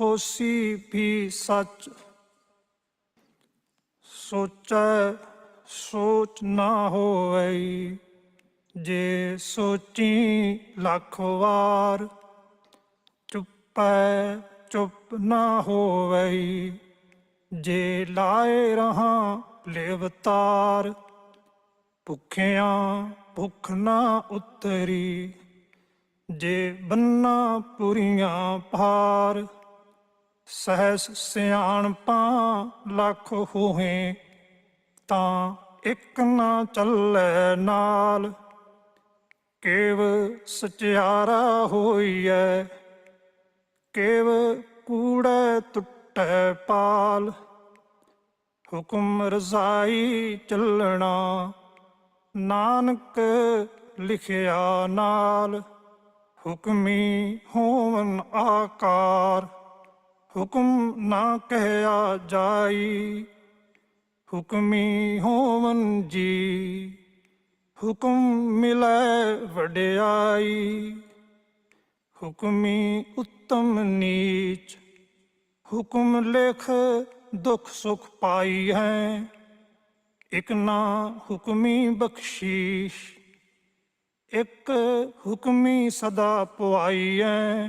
ਹੋਸੀ ਵੀ ਸੱਚ। ਸੋਚੈ, ਸੋਚ ਨਾ ਹੋਵਈ। ਜੇ ਸੋਚੀ ਲੱਖ ਵਾਰ, ਚੁੱਪੈ, ਚੁੱਪ ਨਾ ਹੋਵਈ। ਜੇ ਲਾਏ ਰਹਾ ਲਿਵਤਾਰ ਭੁੱਖਿਆਂ ਭੁੱਖ ਨਾ ਉਤਰੀ। ਜੇ ਬੰਨਾ ਪੁਰੀਆਂ ਭਾਰ ਸਹਸ ਸਿਆਣਪਾਂ ਲੱਖ ਹੋਏ, ਤਾਂ ਇੱਕ ਨਾ ਚੱਲੈ ਨਾਲ। ਕੇਵ ਸਚਿਆਰਾ ਹੋਈਐ, ਕੇਵ ਕੂੜੈ ਟੁੱਟੈ ਪਾਲ। ਹੁਕਮ ਰਜ਼ਾਈ ਚੱਲਣਾ, ਨਾਨਕ ਲਿਖਿਆ ਨਾਲ। ਹੁਕਮੀ ਹੋਵਨ ਆਕਾਰ। ਹੁਕਮ ਨਾ ਕਹਿਆ ਜਾਈ, ਹੁਕਮੀ ਹੋਵਨ ਜੀ। ਹੁਕਮ ਮਿਲੈ ਵਡਿਆਈ, ਹੁਕਮੀ ਉੱਤਮ ਨੀਚ। ਹੁਕਮ ਲਿਖ ਦੁਖ ਸੁਖ ਪਾਈ ਹੈ, ਇਕ ਨਾ ਹੁਕਮੀ ਬਖਸ਼ੀਸ਼। ਇਕ ਹੁਕਮੀ ਸਦਾ ਪੁਆਈਐ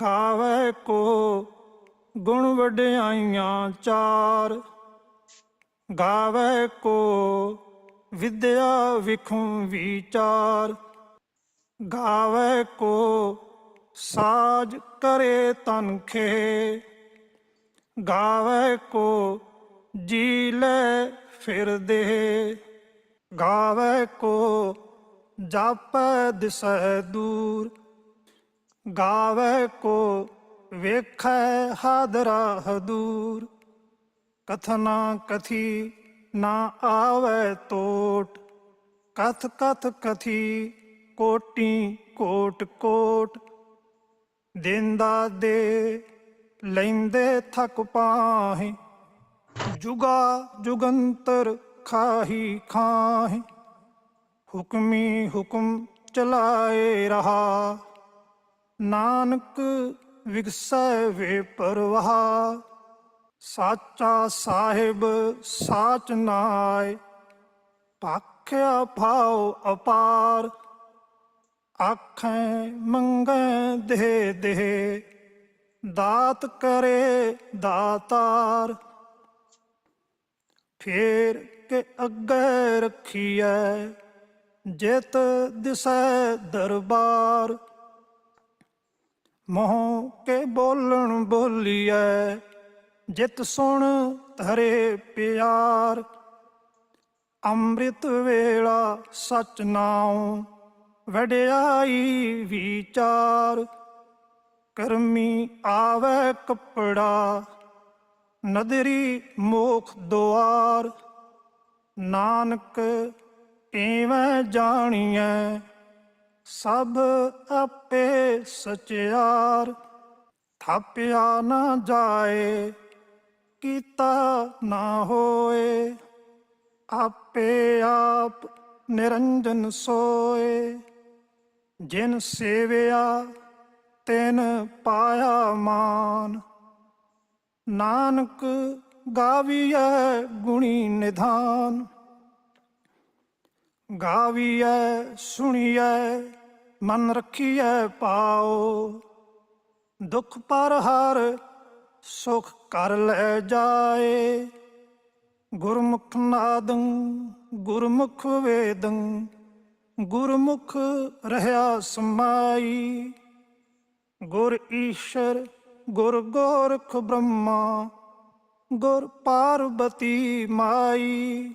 ਗਾਵੇ ਕੋ ਗੁਣ ਵਡਿਆਈਆਂ ਚਾਰ। ਗਾਵੇ ਕੋ ਵਿਦਿਆ ਵਿਖੁ ਵਿਚਾਰ। ਗਾਵੇ ਕੋ ਸਾਜ ਕਰੇ ਤਨਖੇ ਗਾਵੇ ਕੋ ਜੀ ਲੈ ਫਿਰਦੇ ਗਾਵੇ ਕੋ ਜਾਪੈ ਦਿਸੈ ਦੂਰ। ਗਾਵੇ ਕੋ ਵੇਖੈ ਹਾਦਰਾ ਹਦੂਰ। ਕਥਨਾ ਕਥੀ ਨਾ ਆਵੇ ਤੋਟ। ਕਥ ਕਥ ਕਥੀ ਕੋਟੀ ਕੋਟ ਕੋਟ। ਦਿੰਦਾ ਦੇ ਲੈਂਦੇ ਥਕ ਪਾਹੇ। ਜੁਗਾ ਜੁਗੰਤਰ ਖਾਹੀ ਖਾਹੇ। ਹੁਕਮੀ ਹੁਕਮ ਚਲਾਏ ਰਹਾ। ਨਾਨਕ ਵਿਗਸੈ ਵੇ ਪਰਵਾਹ, ਸਾਚਾ ਸਾਹਿਬ ਸਾਚ ਨਾਇ, ਪਾਖਿਆ ਭਾਉ ਅਪਾਰ, ਆਖੈ ਮੰਗੈ ਦੇ ਦੇ ਦਾਤ ਕਰੇ ਦਾਤਾਰ। ਫੇਰ ਕੇ ਅੱਗੇ ਰੱਖੀਐ, ਜਿਤ ਦਿਸੈ ਦਰਬਾਰ। ਮੋਹ ਕੇ ਬੋਲਣ ਬੋਲੀਐ, ਜਿਤ ਸੁਣ ਧਰੇ ਪਿਆਰ। ਅੰਮ੍ਰਿਤ ਵੇਲਾ ਸਚ ਨਾਉ, ਵਡਿਆਈ ਵਿਚਾਰ। ਕਰਮੀ ਆਵੇ ਕਪੜਾ, ਨਦਰੀ ਮੋਖ ਦੁਆਰ। ਨਾਨਕ ਏਵੇਂ ਜਾਣੀਐ ਸਭ ਆਪੇ ਸਚਿਆਰ, ਥਾਪਿਆ ਨਾ ਜਾਏ, ਕੀਤਾ ਨਾ ਹੋਏ, ਆਪੇ ਆਪ ਨਿਰੰਜਨ ਸੋਏ। ਜਿਨ ਸੇਵਿਆ, ਤਿਨ ਪਾਇਆ ਮਾਨ। ਨਾਨਕ ਗਾਵੀਐ ਗੁਣੀ ਨਿਧਾਨ। ਗਾਵੀਐ, ਸੁਣੀਐ, ਮਨ ਰਖੀਐ ਪਾਓ। ਦੁਖ ਪਰ ਹਰ ਸੁਖ ਕਰ ਲੈ ਜਾਏ। ਗੁਰਮੁਖ ਨਾਦੰ, ਗੁਰਮੁਖ ਵੇਦੰ, ਗੁਰਮੁਖ ਰਹਾ ਸਮਾਈ। ਗੁਰ ਈਸ਼ਰ, ਗੁਰ ਗੋਰਖ ਬ੍ਰਹਮਾ, ਗੁਰ ਪਾਰਬਤੀ ਮਾਈ।